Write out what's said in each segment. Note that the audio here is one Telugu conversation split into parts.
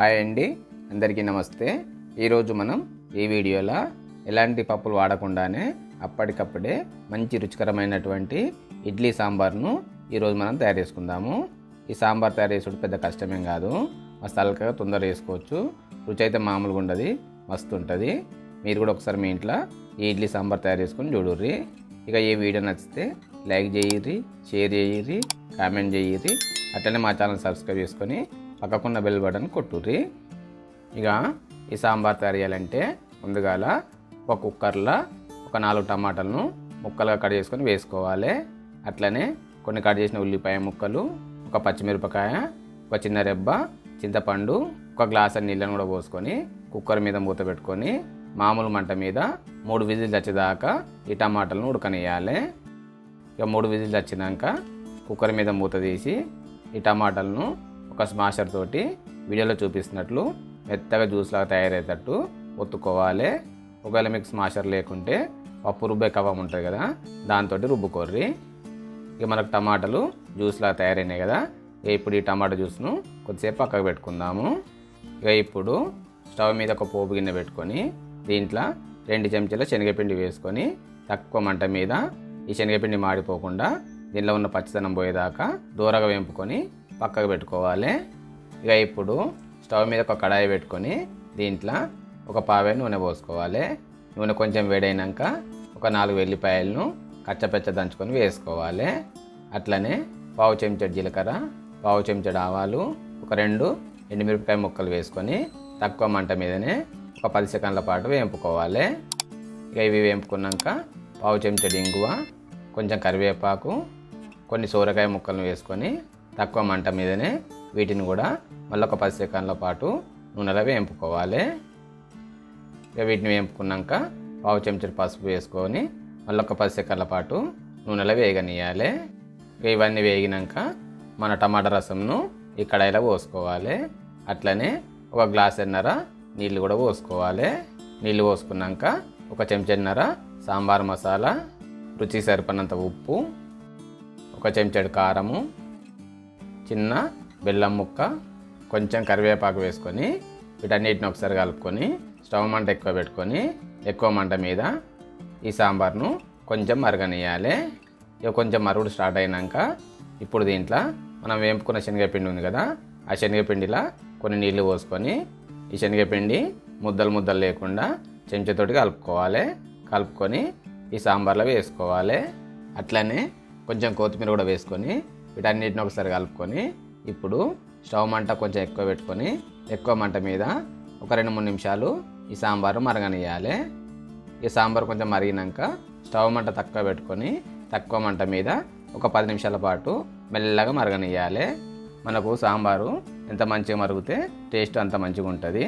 హాయ్ అండి. అందరికీ నమస్తే. ఈరోజు మనం ఈ వీడియోలో ఎలాంటి పప్పులు వాడకుండానే అప్పటికప్పుడే మంచి రుచికరమైనటువంటి ఇడ్లీ సాంబార్ను ఈరోజు మనం తయారు చేసుకుందాము. ఈ సాంబార్ తయారు చేసుడు పెద్ద కష్టమేం కాదు. మస్తు అలకగా తొందరగా చేసుకోవచ్చు రుచి అయితే మామూలుగా ఉండదు మస్తు ఉంటుంది మీరు కూడా ఒకసారి మీ ఇంట్లో ఈ ఇడ్లీ సాంబార్ తయారు చేసుకొని చూడుర్రి. ఇక ఈ వీడియో నచ్చితే లైక్ చేయిర్రి షేర్ చేయిర్రి కామెంట్ చేయిర్రి. అట్లనే మా ఛానల్ సబ్స్క్రైబ్ చేసుకొని పక్కకున్న బెల్ బటన్ కొట్టుర్రి. ఇక ఈ సాంబార్ తయారు చేయాలంటే ముందుగాల ఒక కుక్కర్లో ఒక నాలుగు టమాటాలను ముక్కలుగా కట్ చేసుకొని వేసుకోవాలి. అట్లనే కొన్ని కట్ చేసిన ఉల్లిపాయ ముక్కలు ఒక పచ్చిమిరపకాయ ఒక చిన్న రెబ్బ చింతపండు ఒక గ్లాస్ నీళ్ళను కూడా పోసుకొని కుక్కర్ మీద మూత పెట్టుకొని మామూలు మంట మీద మూడు విజిల్స్ వచ్చేదాకా ఈ టమాటాలను ఉడకనియాలి ఇక మూడు విజిల్స్ వచ్చినాక కుక్కర్ మీద మూత తీసి ఈ టమాటాలను ఒక స్మాషర్ తోటి వీడియోలో చూపిస్తున్నట్లు మెత్తగా జ్యూస్లాగా తయారయ్యేటట్టు ఒత్తుకోవాలి. ఒకవేళ మీకు స్మాషర్ లేకుంటే పప్పు రుబ్బే కవం ఉంటుంది కదా దాంతో రుబ్బుకోర్రి. ఇక మనకు టమాటాలు జ్యూస్లాగా తయారైనాయి కదా ఇక ఇప్పుడు ఈ టమాటా జ్యూస్ను కొద్దిసేపు పక్కకు పెట్టుకుందాము. ఇక ఇప్పుడు స్టవ్ మీద ఒక పోపు గిన్నె పెట్టుకొని దీంట్లో రెండు చెంచాల శనగపిండి వేసుకొని తక్కువ మంట మీద ఈ శనగపిండి మాడిపోకుండా దీనిలో ఉన్న పచ్చదనం పోయేదాకా దూరగా వేంపుకొని పక్కకు పెట్టుకోవాలి. ఇక ఇప్పుడు స్టవ్ మీద ఒక కడాయి పెట్టుకొని దీంట్లో ఒక పావే నూనె పోసుకోవాలి. నూనె కొంచెం వేడైనాక ఒక నాలుగు వెల్లిపాయలను కచ్చపెచ్చ దంచుకొని వేసుకోవాలి. అట్లనే పావు చెంచాడు జీలకర్ర పావు చెంచడు ఆవాలు ఒక రెండు ఎండుమిరపకాయ ముక్కలు వేసుకొని తక్కువ మంట మీదనే ఒక పది సెకండ్ల పాటు వేంపుకోవాలి. ఇక ఇవి వేంపుకున్నాక పావు చెంచడు ఇంగువ కొంచెం కరివేపాకు కొన్ని సోరకాయ ముక్కలను వేసుకొని తక్కువ మంట మీదనే వీటిని కూడా మళ్ళీ ఒక పది సెకండ్ల పాటు నూనెలో వేయింపుకోవాలి. ఇక వీటిని వేయింపుకున్నాక పావు చెంచాడు పసుపు వేసుకొని మళ్ళీ ఒక పది సెకండ్ల పాటు నూనెలో వేగనియాలి ఇక ఇవన్నీ వేగినాక మన టమాటా రసంను ఈ కడాయిలో పోసుకోవాలి. అట్లనే ఒక గ్లాస్ ఎన్నర నీళ్ళు కూడా పోసుకోవాలి. నీళ్ళు పోసుకున్నాక ఒక చెంచాన్నర సాంబార్ మసాలా రుచి సరిపడినంత ఉప్పు ఒక చెంచాడు కారము చిన్న బెల్లం ముక్క కొంచెం కరివేపాకు వేసుకొని వీటన్నిటిని ఒకసారి కలుపుకొని స్టవ్ మంట ఎక్కువ పెట్టుకొని ఎక్కువ మంట మీద ఈ సాంబార్ను కొంచెం మరగనియాలి ఇక కొంచెం మరుగుడు స్టార్ట్ అయినాక ఇప్పుడు దీంట్లో మనం వేంపుకున్న శనగపిండి ఉంది కదా ఆ శనగపిండిలా కొన్ని నీళ్ళు పోసుకొని ఈ శనగపిండి ముద్దలు ముద్దలు లేకుండా చెంచాతోటి కలుపుకోవాలి. కలుపుకొని ఈ సాంబార్లో వేసుకోవాలి. అట్లనే కొంచెం కొత్తిమీర కూడా వేసుకొని వీటన్నిటిని ఒకసారి కలుపుకొని ఇప్పుడు స్టవ్ మంట కొంచెం ఎక్కువ పెట్టుకొని ఎక్కువ మంట మీద ఒక రెండు మూడు నిమిషాలు ఈ సాంబారు మరగనియాలి ఈ సాంబార్ కొంచెం మరిగినాక స్టవ్ మంట తక్కువ పెట్టుకొని తక్కువ మంట మీద ఒక పది నిమిషాల పాటు మెల్లగా మరగనియాలి మనకు సాంబారు ఎంత మంచిగా మరిగితే టేస్ట్ అంత మంచిగా ఉంటుంది.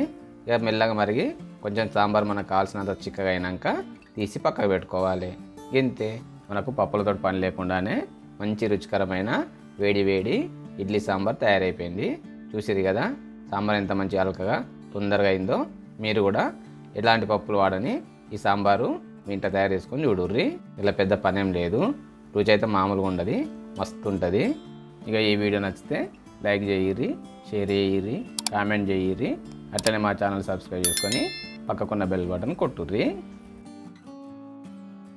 ఇక మెల్లగా మరిగి కొంచెం సాంబార్ మనకు కావాల్సినంత చిక్కగా అయినాక తీసి పక్కకు పెట్టుకోవాలి. ఇంతే. మనకు పప్పులతో పని లేకుండానే మంచి రుచికరమైన వేడి వేడి ఇడ్లీ సాంబార్ తయారైపోయింది. చూసిరు కదా సాంబార్ ఎంత మంచి అలకగా తొందరగా అయిందో. మీరు కూడా ఎలాంటి పప్పులు వాడని ఈ సాంబారు మీ ఇంట తయారు చేసుకొని చూడుర్రి. ఇలా పెద్ద పనేం లేదు. రుచి అయితే మామూలుగా ఉండదు మస్తు ఉంటుంది ఇక ఈ వీడియో నచ్చితే లైక్ చేయిర్రి షేర్ చేయిర్రి కామెంట్ చేయిర్రి. అట్లనే మా ఛానల్ సబ్స్క్రైబ్ చేసుకొని పక్కకున్న బెల్ బటన్ కొట్టుర్రి.